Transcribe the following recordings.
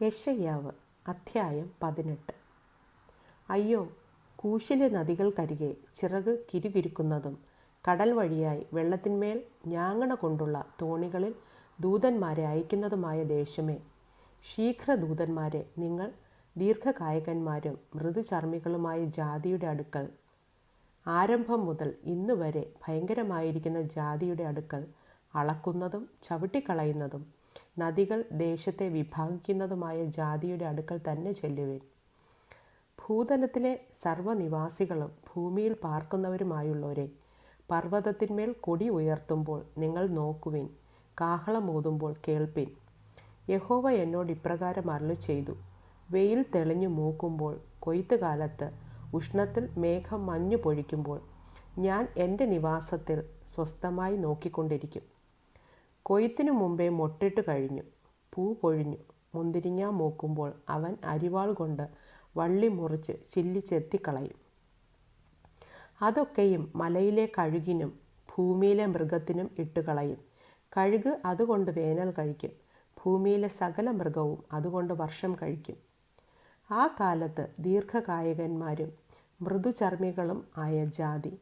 യശയ്യാവ് അധ്യായം പതിനെട്ട്. അയ്യോ കൂശിലെ നദികൾക്കരികെ ചിറക് കിരുകിരുക്കുന്നതും കടൽ വഴിയായി വെള്ളത്തിന്മേൽ ഞാങ്ങണ കൊണ്ടുള്ള തോണികളിൽ ദൂതന്മാരെ അയക്കുന്നതുമായ ദേശമേ ശീഘ്രദൂതന്മാരെ നിങ്ങൾ ദീർഘകായകന്മാരും മൃദുചർമ്മികളുമായ ജാതിയുടെ അടുക്കൽ. ആരംഭം മുതൽ ഇന്ന് വരെ ഭയങ്കരമായിരിക്കുന്ന ജാതിയുടെ അടുക്കൽ അളക്കുന്നതും ചവിട്ടിക്കളയുന്നതും നദികൾ ദേശത്തെ വിഭാഗിക്കുന്നതുമായ ജാതിയുടെ അടുക്കൽ തന്നെ ചെല്ലുവേൻ. ഭൂതലത്തിലെ സർവനിവാസികളും ഭൂമിയിൽ പാർക്കുന്നവരുമായുള്ളവരെ പർവതത്തിന്മേൽ കൊടി ഉയർത്തുമ്പോൾ നിങ്ങൾ നോക്കുവിൻ കാഹളമൂതുമ്പോൾ കേൾപ്പിൻ. യഹോവ എന്നോട് ഇപ്രകാരം അരളി ചെയ്തു വെയിൽ തെളിഞ്ഞു മൂക്കുമ്പോൾ കൊയ്ത്ത് കാലത്ത് ഉഷ്ണത്തിൽ മേഘം മഞ്ഞു പൊഴിക്കുമ്പോൾ ഞാൻ എന്റെ നിവാസത്തിൽ സ്വസ്ഥമായി നോക്കിക്കൊണ്ടിരിക്കും. കൊയ്ത്തിനു മുമ്പേ മൊട്ടിട്ട് കഴിഞ്ഞു. പൂ പൊഴിഞ്ഞു. മുന്തിരിങ്ങ മൂക്കുമ്പോൾ അവൻ അരിവാൾ കൊണ്ട് വള്ളി മുറിച്ച് ചില്ലിച്ചെത്തിക്കളയും അതൊക്കെയും മലയിലെ കഴുകിനും ഭൂമിയിലെ മൃഗത്തിനും ഇട്ടുകളയും കഴുക് അതുകൊണ്ട് വേനൽ കഴിക്കും. ഭൂമിയിലെ സകല മൃഗവും അതുകൊണ്ട് വർഷം കഴിക്കും. ആ കാലത്ത് ദീർഘകായകന്മാരും മൃദുചർമ്മികളും ആയ ജാതി.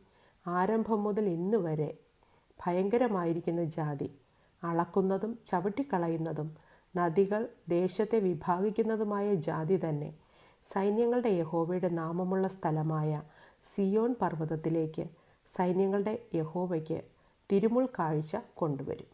ആരംഭം മുതൽ ഇന്ന് വരെ ഭയങ്കരമായിരിക്കുന്ന ജാതി. അളക്കുന്നതും ചവിട്ടിക്കളയുന്നതും നദികൾ ദേശത്തെ വിഭാഗിക്കുന്നതുമായ ജാതി തന്നെ സൈന്യങ്ങളുടെ യഹോവയുടെ നാമമുള്ള സ്ഥലമായ സിയോൺ പർവതത്തിലേക്ക് സൈന്യങ്ങളുടെ യഹോവയ്ക്ക് തിരുമുൾ കാഴ്ച കൊണ്ടുവരും.